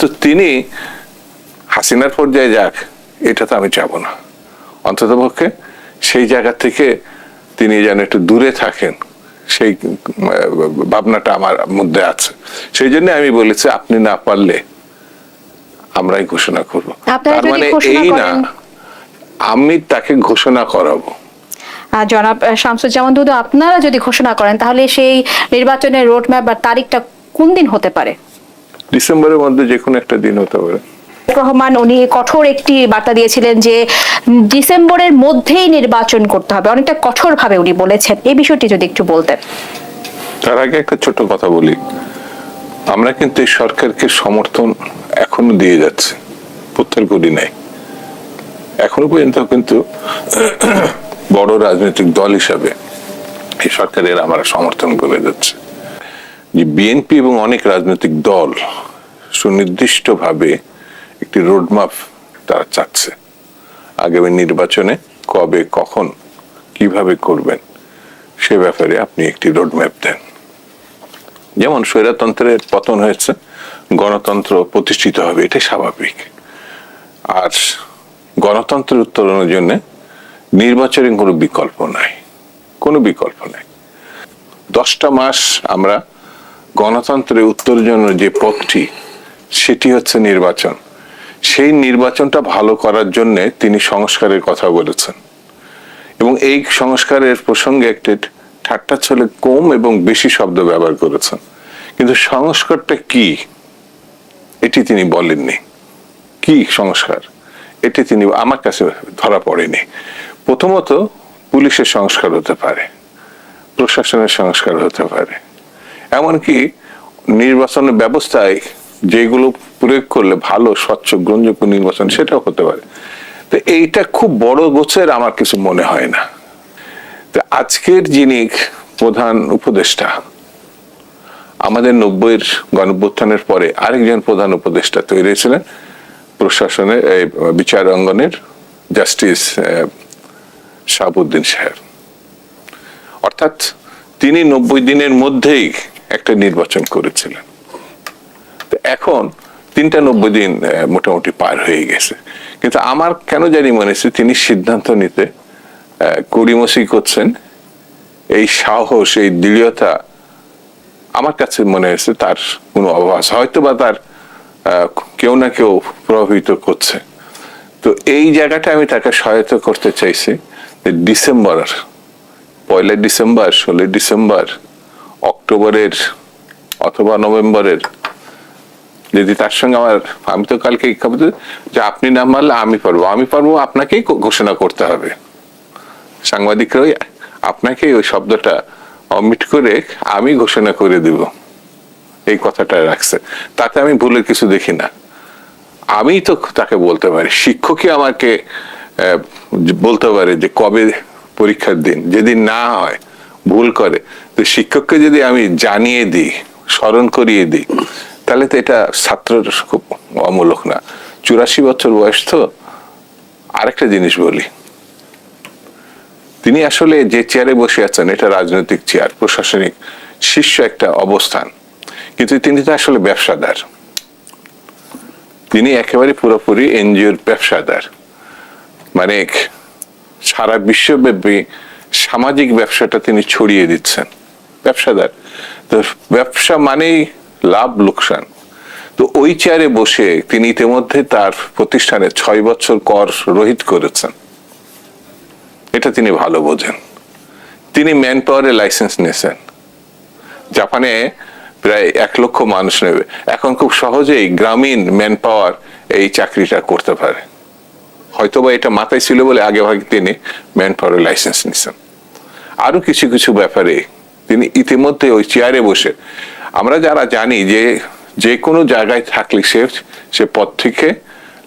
কিন্তু তিনি হাসিনার পর্যায়ে যাক এটা তো আমি যাব না। অন্তত পক্ষে সেই জায়গা থেকে তিনি যেন একটু দূরে থাকেন সেই ভাবনাটা আমার মধ্যে আছে। সেই জন্য আমি বলেছি আপনি না পারলে আমরাই ঘোষণা করব। তার মানে এই না আমি তাকে ঘোষণা করাবো। জনাব শামসুজ্জামান দুদু আপনারা যদি ঘোষণা করেন তাহলে সেই নির্বাচনের রোডম্যাপ বা তারিখটা কোন দিন হতে পারে? ডিসেম্বরের মধ্যে যে কোনো একটা দিন হতে পারে। রহমান উনি কঠোর একটি বার্তা দিয়েছিলেন যে ডিসেম্বরের মধ্যেই নির্বাচন করতে হবে। অনেকটা কঠোরভাবে উনি বলেছেন। এই বিষয়টি যদি একটু বলতেন। তার আগে একটা ছোট কথা বলি। আমরা কিন্তু এই সরকারকে সমর্থন এখনও দিয়ে যাচ্ছে প্রত্যাহার করি নাই। এখনও পর্যন্ত কিন্তু বড় রাজনৈতিক দল হিসাবে এই সরকারের আমরা সমর্থন করে যাচ্ছে। যে বিএনপি এবং অনেক রাজনৈতিক দল সুনির্দিষ্টভাবে একটি রোডম্যাপ তারা চাচ্ছে। আগামী নির্বাচনে কবে, কখন, কীভাবে করবেন, সে ব্যাপারে আপনি একটি রোডম্যাপ দেন। যেমন স্বৈরতন্ত্রের পতন হয়েছে, গণতন্ত্র প্রতিষ্ঠিত হবে, এটাই স্বাভাবিক। আর গণতন্ত্রের উত্তরণের জন্য নির্বাচনের কোনো বিকল্প নাই। কোনো বিকল্প নাই। দশটা মাস আমরা গণতন্ত্রের উত্তরের জন্য যে পথটি, সেটি হচ্ছে নির্বাচন। সেই নির্বাচনটা ভালো করার জন্য তিনি সংস্কারের কথা বলেছেন। এবং এই সংস্কারের প্রসঙ্গে একটি ঠাট্টা ছলে কম এবং বেশি শব্দ ব্যবহার করেছেন। কিন্তু সংস্কারটা কি? এটি তিনি বলেননি। কি সংস্কার? এটি তিনি আমার কাছে ধরা পড়েনি। প্রথমত, পুলিশের সংস্কার হতে পারে। প্রশাসনের সংস্কার হতে পারে। এমনকি নির্বাচনের ব্যবস্থায় যেগুলো প্রয়োগ করলে ভালো স্বচ্ছ গ্রহণযোগ্য নির্বাচন সেটাও হতে পারে। তো এইটা খুব বড় গোছের আমার কিছু মনে হয় না। তো আজকের যিনি প্রধান উপদেষ্টা আমাদের নব্বইয়ের গণভ্যুত্থানের পরে আরেকজন প্রধান উপদেষ্টা তৈরি হয়েছিলেন প্রশাসনের এই, বিচার অঙ্গনের জাস্টিস শাহাবুদ্দিন সাহেব। অর্থাৎ তিনি নব্বই দিনের মধ্যেই একটা নির্বাচন করেছিলেন। এখন তিনটা নব্বই দিন মোটামুটি পার হয়ে গেছে। কিন্তু আমার কেন জানি মনে হচ্ছে তিনি সিদ্ধান্ত নিতে গড়িমসি করছেন। এই সাহস, এই দৃঢ়তা আমার কাছে মনে হয়েছে তার কোনো আছে। হয়তো বা তার কেউ না কেউ প্রভাবিত করছে। তো এই জায়গাটা আমি তাকে সহায়তা করতে চাইছি ডিসেম্বর, পয়লা ডিসেম্বর, ষোলোই ডিসেম্বর অক্টোবরের অথবা নভেম্বরের। যদি তার সঙ্গে আমার, আমি তো কালকে যে আপনি না মারলে আমি পারব। আমি পারব, আপনাকেই ঘোষণা করতে হবে। সাংবাদিকরাই আপনাকে ওই শব্দটা অমিট করে আমি ঘোষণা করে দিব। এই কথাটা রাখছে। তাতে আমি ভুলের কিছু দেখি না। আমি তো তাকে বলতে পারি। শিক্ষকই আমাকে বলতে পারে যে কবে পরীক্ষার দিন, যেদিন না হয়, ভুল করে। তো শিক্ষককে যদি আমি জানিয়ে দিই, স্মরণ করিয়ে দিই, তাহলে তো এটা ছাত্রের খুব অমূলক না। চুরাশি বছর বয়স তো আরেকটা জিনিস বলি। তিনি আসলে যে চেয়ারে বসে আছেন, এটা রাজনৈতিক চেয়ার, প্রশাসনিক শীর্ষ একটা অবস্থান। কিন্তু তিনি তো আসলে ব্যবসাদার। তিনি একেবারে পুরোপুরি এনজিওর ব্যবসাদার। মানে সারা বিশ্বব্যাপী সামাজিক ব্যবসাটা তিনি ছড়িয়ে দিচ্ছেন। ব্যবসাদার। তো ব্যবসা মানেই লাভ, লোকসান। তো ওই চেয়ারে বসে তিনি ইতিমধ্যে তার প্রতিষ্ঠানে ছয় বছর কর রহিত করেছেন। এটা তিনি ভালো বোঝেন। তিনি ম্যান পাওয়ারের লাইসেন্স নিয়েছেন। জাপানে প্রায় এক লক্ষ মানুষ নেবে। এখন খুব সহজেই গ্রামীণ ম্যান পাওয়ার এই চাকরিটা করতে পারে। হয়তোবা এটা মাথায় ছিল বলে আগে ভাগে তিনি ম্যান পাওয়ারের লাইসেন্স নিছেন আরও কিছু কিছু ব্যাপারে তিনি ইতিমধ্যে ওই চেয়ারে বসে। আমরা যারা জানি যে যে কোনো জায়গায় থাকলে সে সে পদ থেকে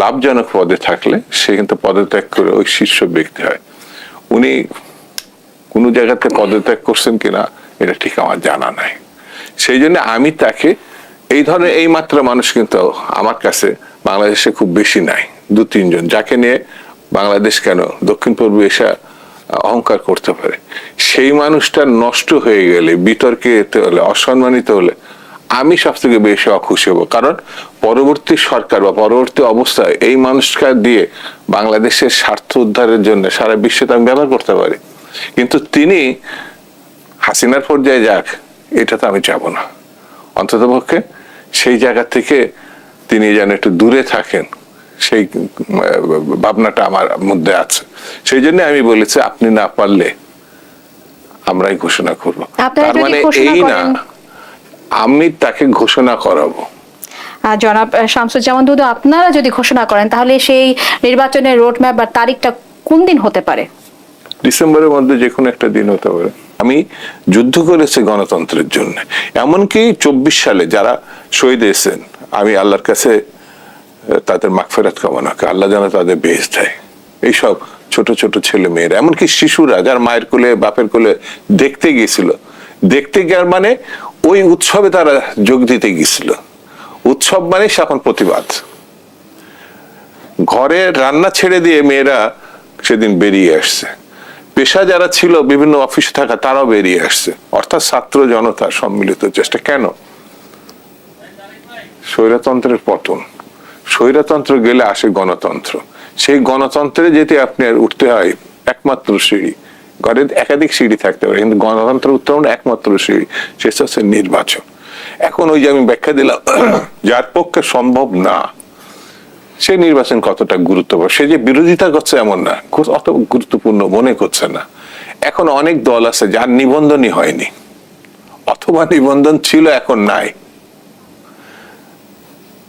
লাভজনক পদে থাকলে সে কিন্তু পদত্যাগ করে ওই শীর্ষ ব্যক্তি হয়। উনি কোনো জায়গাতে পদত্যাগ করছেন কিনা, এটা ঠিক আমার জানা নাই। সেই জন্য আমি তাকে এই ধরনের এই মাত্রা মানুষ কিন্তু আমার কাছে বাংলাদেশে খুব বেশি নাই দু তিনজন যাকে নিয়ে বাংলাদেশ কেন দক্ষিণ পূর্ব এশিয়া অহংকার করতে পারে। সেই মানুষটা নষ্ট হয়ে গেলে, বিতর্কে হলে, অসম্মানিত হলে, আমি সব থেকে বেশি অখুশি হব। কারণ পরবর্তী সরকার বা পরবর্তী অবস্থায় এই মানুষকে দিয়ে বাংলাদেশের স্বার্থ উদ্ধারের জন্য সারা বিশ্বে তো আমি ব্যবহার করতে পারি। কিন্তু তিনি হাসিনার পর্যায়ে যাক, এটা তো আমি যাব না। অন্তত পক্ষে সেই জায়গা থেকে তিনি যেন একটু দূরে থাকেন। সেই ভাবনাটা আমার মধ্যে আছে। সেই জন্য আমি বলেছি আপনি না পারলে আমরাই ঘোষণা করব। তার মানে এই না আমি তাকে ঘোষণা করাবো। জনাব শামসুজ্জামান দুদু আপনারা যদি ঘোষণা করেন তাহলে সেই নির্বাচনের রোড ম্যাপ বা তারিখটা কোন দিন হতে পারে? ডিসেম্বরের মধ্যে যে কোনো একটা দিন হতে পারে। আমি যুদ্ধ করেছি গণতন্ত্রের জন্য। এমনকি চব্বিশ সালে যারা শহীদ হয়েছেন আমি আল্লাহর কাছে তাদের মাগফেরাত কামনা করি। আল্লাহ যেন তাদের বেশ দেয় এইসব ছোট ছোট ছেলে মেয়েরা, এমনকি শিশুরা যার মায়ের কোলে, বাপের কোলে দেখতে গিয়েছিল। দেখতে গিয়ার মানে ওই উৎসবে তারা যোগ দিতে গিয়েছিল। উৎসব মানে এখন প্রতিবাদ। ঘরে রান্না ছেড়ে দিয়ে মেয়েরা সেদিন বেরিয়ে আসছে। পেশা যারা ছিল, বিভিন্ন অফিসে থাকা তারাও বেরিয়ে আসছে। অর্থাৎ ছাত্র জনতা সম্মিলিত চেষ্টা। কেন? স্বৈরতন্ত্রের পতন। স্বৈরতন্ত্র গেলে আসে গণতন্ত্র। সেই গণতন্ত্রে যেতে আপনি আর উঠতে হয় একমাত্র সিঁড়ি। ঘরে একাধিক সিঁড়ি থাকতে পারে, কিন্তু গণতন্ত্র উত্তরণ একমাত্র সিঁড়ি সেটা হচ্ছে নির্বাচন এখন ওই যে আমি ব্যাখ্যা দিলাম, যার পক্ষে সম্ভব না, সে নির্বাচন কতটা গুরুত্বপূর্ণ, সে যে বিরোধিতা করছে এমন না, অত গুরুত্বপূর্ণ মনে করছে না। এখন অনেক দল আছে যার নিবন্ধনই হয়নি, অথবা নিবন্ধন ছিল, এখন নাই।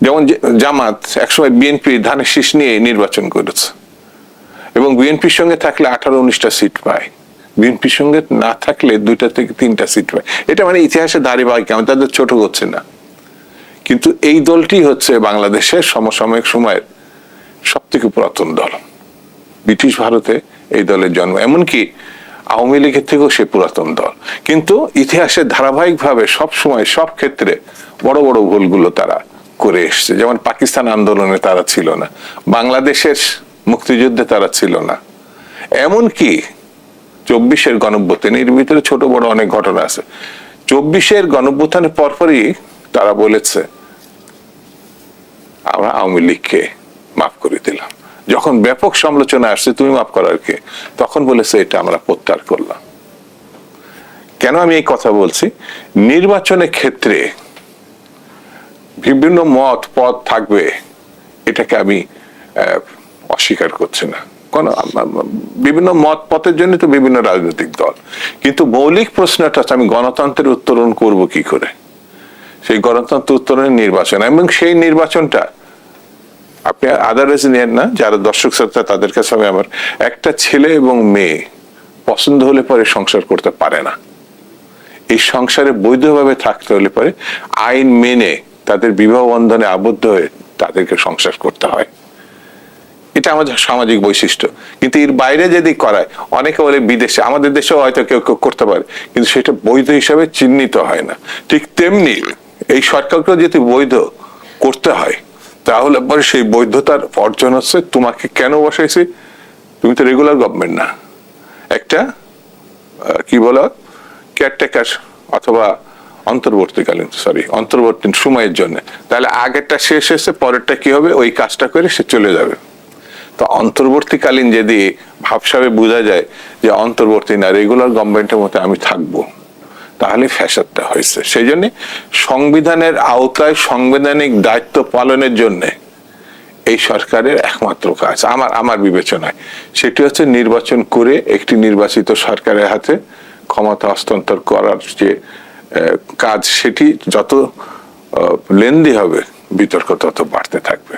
যেমন জামাত একসময় বিএনপি ধানের শীষ নিয়ে নির্বাচন করেছে। এবং বিএনপির সঙ্গে থাকলে আঠারো, উনিশটা সিট পায়। বিএনপির সঙ্গে না থাকলে দুইটা থেকে তিনটা সিট পায়। এটা মানে ইতিহাসে ধারাবাহিক আমি তাদের ছোট করছে না। কিন্তু এই দলটি হচ্ছে বাংলাদেশের সমসাময়িক সময়ের সব থেকে পুরাতন দল। ব্রিটিশ ভারতে এই দলের জন্ম, এমনকি আওয়ামী লীগের থেকেও সে পুরাতন দল। কিন্তু ইতিহাসে ধারাবাহিকভাবে সব সময় সব ক্ষেত্রে বড় বড় ভুলগুলো তারা করে এসছে। যেমন পাকিস্তান আন্দোলনে তারা ছিল না, বাংলাদেশের মুক্তিযুদ্ধে তারা ছিল না। এমনকি চব্বিশের গণভ্যুত্থান, এর ভিতরে ছোট বড় অনেক ঘটনা আছে। চব্বিশের গণভ্যুত্থানের পরপরই তারা বলেছে, আমরা আওয়ামী লীগকে মাফ করে দিলাম। যখন ব্যাপক সমালোচনা আসছে, তুমি মাফ করার কে? তখন বলেছে, এটা আমরা প্রত্যাহার করলাম। কেন আমি এই কথা বলছি? নির্বাচনের ক্ষেত্রে বিভিন্ন মত, পথ থাকবে, এটাকে আমি অস্বীকার করছি না। কোন বিভিন্ন মত, পথের জন্য তো বিভিন্ন রাজনৈতিক দল। কিন্তু মৌলিক প্রশ্নটা আমি গণতন্ত্রের উত্তরণ করব কি করে? সেই গণতন্ত্র উত্তরণের নির্বাচন। এবং সেই নির্বাচনটা, আপনি আদারওয়াইজ নেন না, যারা দর্শক শ্রোতা, তাদের কাছে আমি আমার, একটা ছেলে এবং মেয়ে পছন্দ হলে পরে সংসার করতে পারে না। এই সংসারে বৈধভাবে থাকতে হলে পরে আইন মেনে তাদের বিবাহ বন্ধনে আবদ্ধ হয়ে তাদেরকে সংসার করতে হয়। এটা আমাদের সামাজিক বৈশিষ্ট্য। কিন্তু এর বাইরে যদি করায়, অনেকে বলে বিদেশে, আমাদের দেশেও হয়তো কেউ কেউ করতে পারে, কিন্তু সেটা বৈধ হিসাবে চিহ্নিত হয় না। ঠিক তেমনি এই সরকারকেও যদি বৈধ করতে হয়, তাহলে পরে সেই বৈধতার অর্জন হচ্ছে, তোমাকে কেন বসাইছি? তুমি তো রেগুলার গভর্নমেন্ট না। একটা কি বলো কেয়ারটেকার অথবা অন্তর্বর্তীকালীন সরি অন্তর্বর্তী সময়ের জন্য। তাহলে আগেরটা শেষ হয়েছে, পরেরটা কি হবে? ওই কাজটা করে সে চলে যাবে। তো অন্তর্বর্তীকালীন যদি ভাবসাবে বোঝা যায় যে অন্তর্বর্তী না রেগুলার গভর্নমেন্টের মধ্যে আমি থাকব, তাহলে ফ্যাসাদটা হয়েছে। সেই জন্য সংবিধানের আওতায় সাংবিধানিক দায়িত্ব পালনের জন্য এই সরকারের একমাত্র কাজ। আমার আমার বিবেচনায় সেটি হচ্ছে নির্বাচন করে একটি নির্বাচিত সরকারের হাতে ক্ষমতা হস্তান্তর করার যে কাজ সেটি যত লেন্দি হবে বিতর্ক তত বাড়তে থাকবে।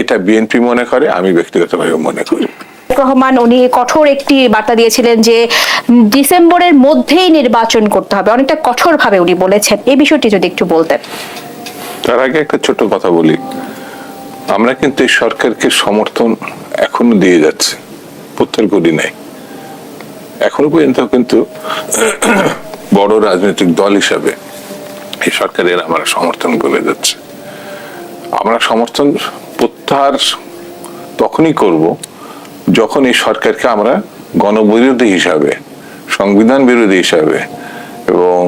এটা বিএনপি মনে করে আমি ব্যক্তিগতভাবে মনে করি। রহমান উনি কঠোর একটি বার্তা দিয়েছিলেন যে ডিসেম্বরের মধ্যেই নির্বাচন করতে হবে। অনেকটা কঠোর ভাবে উনি বলেছেন। এই বিষয়টি যদি একটু বলতেন। তার আগে একটা ছোট কথা বলি। আমরা কিন্তু এই সরকারকে সমর্থন এখনও দিয়ে যাচ্ছি। প্রত্যাহার করি নাই। এখনও পর্যন্ত কিন্তু বড় রাজনৈতিক দল হিসাবে এই সরকারের আমরা সমর্থন করে যাচ্ছে। আমরা সমর্থন প্রত্যাহার তখনই করব যখন এই সরকারকে আমরা গণবিরোধী হিসাবে, সংবিধান বিরোধী হিসাবে এবং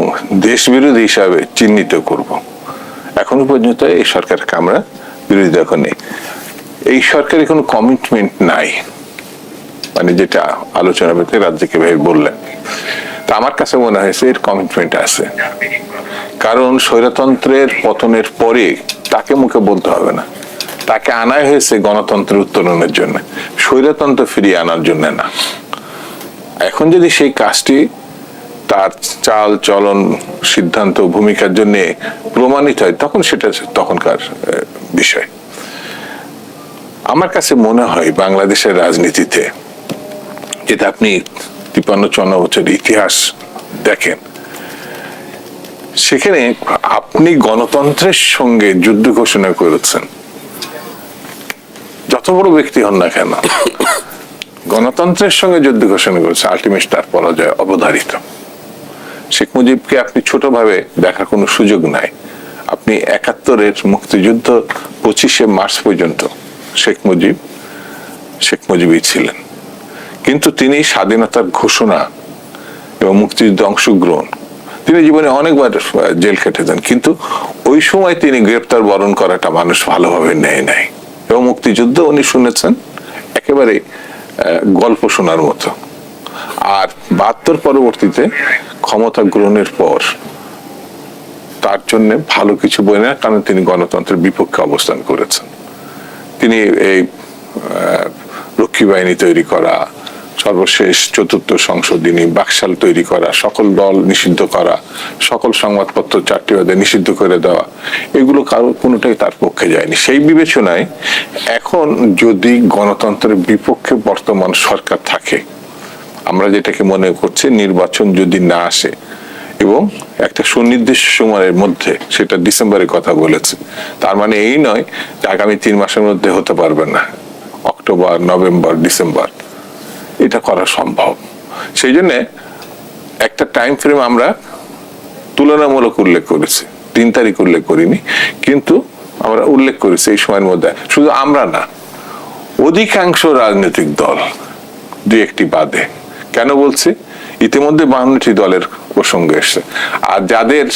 দেশ বিরোধী হিসাবে চিহ্নিত করব। এখনও পর্যন্ত এই সরকারকে আমরা বিরোধী নেই এই সরকারের কোনো কমিটমেন্ট নাই। মানে যেটা আলোচনা পেতে রাজ্যকে ভাই বললেন। তা আমার কাছে মনে হয়েছে এর কমিটমেন্ট আছে। কারণ স্বৈরতন্ত্রের পতনের পরে তাকে মুখে বলতে হবে না। তাকে আনাই হয়েছে গণতন্ত্রের উত্তরণের জন্য। স্বৈরতন্ত্র ফিরিয়ে আনার জন্য না। এখন যদি সেই কাজটি তার চাল, চলন, সিদ্ধান্ত, ভূমিকার জন্য প্রমাণিত হয়, তখন সেটা তখনকার বিষয়। আমার কাছে মনে হয় বাংলাদেশের রাজনীতিতে, যেটা আপনি তিপ্পান্ন চুয়ান্ন বছর ইতিহাস দেখেন। সেখানে আপনি গণতন্ত্রের সঙ্গে যুদ্ধ ঘোষণা করেছেন। যত বড় ব্যক্তি হন না কেন, গণতন্ত্রের সঙ্গে যুদ্ধ ঘোষণা করেছে আলটিমেট তার পরাজয় অবধারিত। শেখ মুজিবকে আপনি ছোটভাবে দেখার কোনো সুযোগ নাই। আপনি একাত্তরের মুক্তিযুদ্ধ পঁচিশে মার্চ পর্যন্ত শেখ মুজিব, শেখ মুজিবই ছিলেন। কিন্তু তিনি স্বাধীনতার ঘোষণা এবং মুক্তিযুদ্ধে অংশগ্রহণ। তিনি জীবনে অনেকবার জেল খেটেছেন কিন্তু ওই সময় তিনি গ্রেপ্তার বরণ করাটা মানুষ ভালোভাবে নেয় নাই। এবং মুক্তিযুদ্ধ উনি শুনেছেন একেবারে গল্প শোনার মতো। আর বাহাত্তর পরবর্তীতে ক্ষমতা গ্রহণের পর তার জন্য ভালো কিছু বই না কারণ তিনি গণতন্ত্রের বিপক্ষে অবস্থান করেছেন। তিনি এই রক্ষী বাহিনী তৈরি করা সর্বশেষ চতুর্থ সংশোধনী বাকশাল তৈরি করা, সকল দল নিষিদ্ধ করা, সকল সংবাদপত্র চারটি বাদে নিষিদ্ধ করে দেওয়া, এগুলো কারও কোনোটাই তার পক্ষে যায়নি। সেই বিবেচনায় এখন যদি গণতন্ত্রের বিপক্ষে বর্তমান সরকার থাকে, আমরা যেটাকে মনে করছি নির্বাচন যদি না আসে, এবং একটা সুনির্দিষ্ট সময়ের মধ্যে সেটা ডিসেম্বরের কথা বলেছে, তার মানে এই নয় যে আগামী তিন মাসের মধ্যে হতে পারবে না, অক্টোবর, নভেম্বর, ডিসেম্বর। এটা করা সম্ভব। সেই জন্য একটা টাইম ফ্রেম আমরা তুলনামূলক উল্লেখ করেছি। তিন তারিখ উল্লেখ করিনি, কিন্তু আমরা উল্লেখ করেছি এই সময়ের মধ্যে। শুধু আমরা না, অধিকাংশ রাজনৈতিক দল দুই একটি বাদে। কেন বলছি? ইতিমধ্যে বাহান্নটি দলের প্রসঙ্গ এসছে। আর যাদের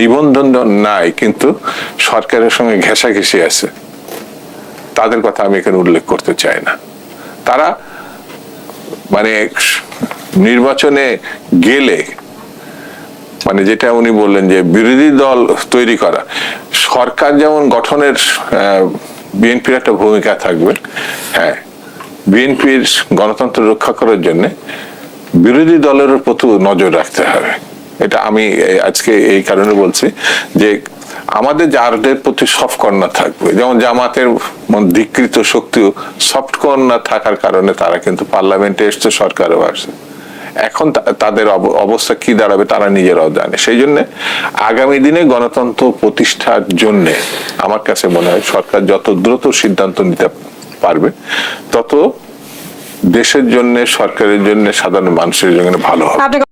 নিবন্ধন নাই, কিন্তু সরকারের সঙ্গে ঘেঁষাঘেঁষি আছে, তাদের কথা আমি এখানে উল্লেখ করতে চাই না। তারা মানে নির্বাচনে গেলে মানে যেটা উনি বললেন যে বিরোধী দল তৈরি করা, সরকার যেমন গঠনের বিএনপির একটা ভূমিকা থাকবে হ্যাঁ বিএনপির গণতন্ত্র রক্ষা করার জন্য বিরোধী দলের প্রতি নজর রাখতে হবে। এটা আমি আজকে এই কারণে বলছি যে আমাদের যাদের প্রতি সফট কর্নার থাকবে। যেমন জামাতের ধিকৃত শক্তি সফট কর্নার থাকার কারণে তারা কিন্তু পার্লামেন্টে এসছে, সরকারও আসছে। এখন তাদের অবস্থা কি দাঁড়াবে তারা নিজেরাও জানে। সেই জন্য আগামী দিনে গণতন্ত্র প্রতিষ্ঠার জন্য আমার কাছে মনে হয় সরকার যত দ্রুত সিদ্ধান্ত নিতে পারবে, তত দেশের জন্য, সরকারের জন্য, সাধারণ মানুষের জন্য ভালো হবে।